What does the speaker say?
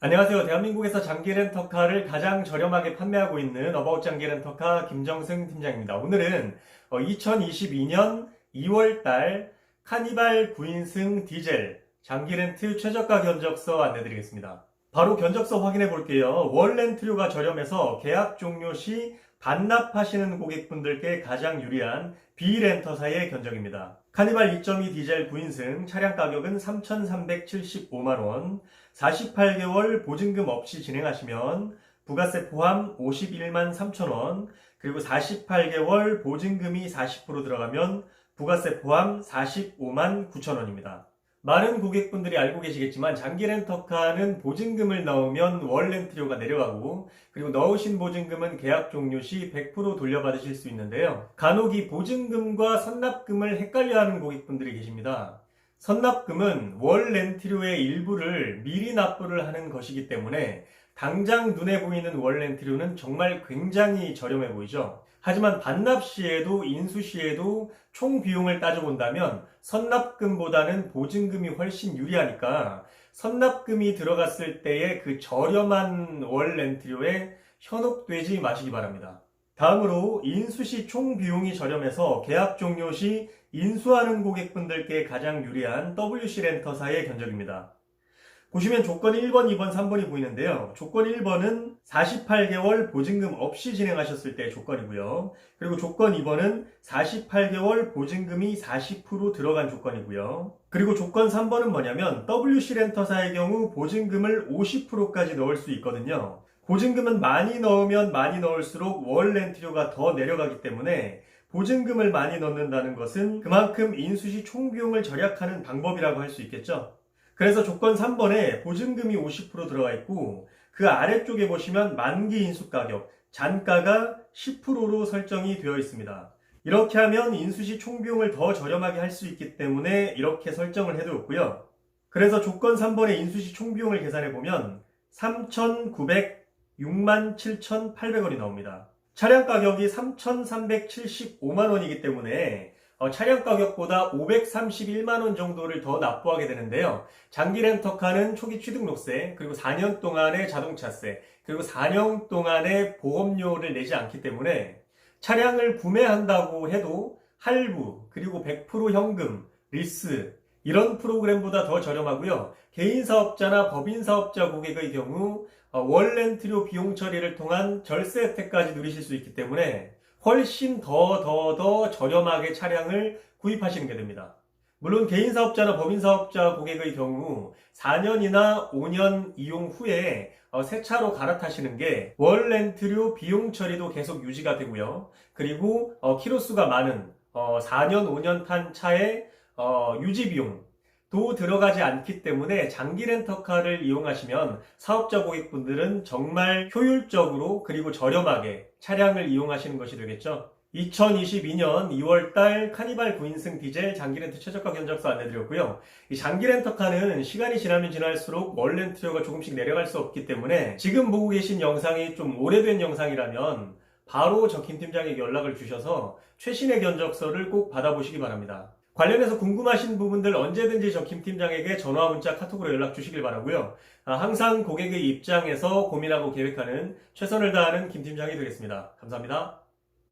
안녕하세요. 대한민국에서 장기 렌터카를 가장 저렴하게 판매하고 있는 어바웃 장기 렌터카 김정승 팀장입니다. 오늘은 2022년 2월달 카니발 9인승 디젤 장기 렌트 최저가 견적서 안내드리겠습니다. 바로 견적서 확인해 볼게요. 월 렌트료가 저렴해서 계약 종료 시 반납하시는 고객분들께 가장 유리한 비렌터사의 견적입니다. 카니발 2.2 디젤 9인승 차량 가격은 3,375만원, 48개월 보증금 없이 진행하시면 부가세 포함 51만 3천원, 그리고 48개월 보증금이 40% 들어가면 부가세 포함 45만 9천원입니다. 많은 고객분들이 알고 계시겠지만 장기 렌터카는 보증금을 넣으면 월 렌트료가 내려가고 그리고 넣으신 보증금은 계약 종료 시 100% 돌려받으실 수 있는데요. 간혹 이 보증금과 선납금을 헷갈려하는 고객분들이 계십니다. 선납금은 월 렌트료의 일부를 미리 납부를 하는 것이기 때문에 당장 눈에 보이는 월 렌트료는 정말 굉장히 저렴해 보이죠. 하지만 반납 시에도 인수 시에도 총 비용을 따져본다면 선납금보다는 보증금이 훨씬 유리하니까 선납금이 들어갔을 때의 그 저렴한 월 렌트료에 현혹되지 마시기 바랍니다. 다음으로 인수 시 총 비용이 저렴해서 계약 종료 시 인수하는 고객분들께 가장 유리한 WC 렌터사의 견적입니다. 보시면 조건 1번, 2번, 3번이 보이는데요. 조건 1번은 48개월 보증금 없이 진행하셨을 때 조건이고요. 그리고 조건 2번은 48개월 보증금이 40% 들어간 조건이고요. 그리고 조건 3번은 뭐냐면 WC 렌터사의 경우 보증금을 50%까지 넣을 수 있거든요. 보증금은 많이 넣으면 많이 넣을수록 월 렌트료가 더 내려가기 때문에 보증금을 많이 넣는다는 것은 그만큼 인수시 총 비용을 절약하는 방법이라고 할 수 있겠죠. 그래서 조건 3번에 보증금이 50% 들어가 있고 그 아래쪽에 보시면 만기 인수 가격, 잔가가 10%로 설정이 되어 있습니다. 이렇게 하면 인수시 총비용을 더 저렴하게 할 수 있기 때문에 이렇게 설정을 해두었고요. 그래서 조건 3번의 인수시 총비용을 계산해 보면 3,906만 7,800원이 나옵니다. 차량 가격이 3,375만 원이기 때문에 어, 차량 가격보다 531만 원 정도를 더 납부하게 되는데요. 장기 렌터카는 초기 취등록세, 그리고 4년 동안의 자동차세, 그리고 4년 동안의 보험료를 내지 않기 때문에 차량을 구매한다고 해도 할부, 그리고 100% 현금, 리스, 이런 프로그램보다 더 저렴하고요. 개인 사업자나 법인 사업자 고객의 경우 어, 월 렌트료 비용 처리를 통한 절세 혜택까지 누리실 수 있기 때문에 훨씬 더 더 더 저렴하게 차량을 구입하시는 게 됩니다. 물론 개인 사업자나 법인 사업자 고객의 경우 4년이나 5년 이용 후에 어, 새 차로 갈아타시는 게 월 렌트료 비용 처리도 계속 유지가 되고요. 그리고 어, 키로수가 많은 어, 4년 5년 탄 차의 어, 유지 비용 도 들어가지 않기 때문에 장기 렌터카를 이용하시면 사업자 고객분들은 정말 효율적으로 그리고 저렴하게 차량을 이용하시는 것이 되겠죠. 2022년 2월달 카니발 9인승 디젤 장기 렌트 최저가 견적서 안내드렸고요. 이 장기 렌터카는 시간이 지나면 지날수록 월 렌트료가 조금씩 내려갈 수 없기 때문에 지금 보고 계신 영상이 좀 오래된 영상이라면 바로 저 김 팀장에게 연락을 주셔서 최신의 견적서를 꼭 받아보시기 바랍니다. 관련해서 궁금하신 부분들 언제든지 저 김 팀장에게 전화, 문자, 카톡으로 연락 주시길 바라고요. 아, 항상 고객의 입장에서 고민하고 계획하는 최선을 다하는 김 팀장이 되겠습니다. 감사합니다.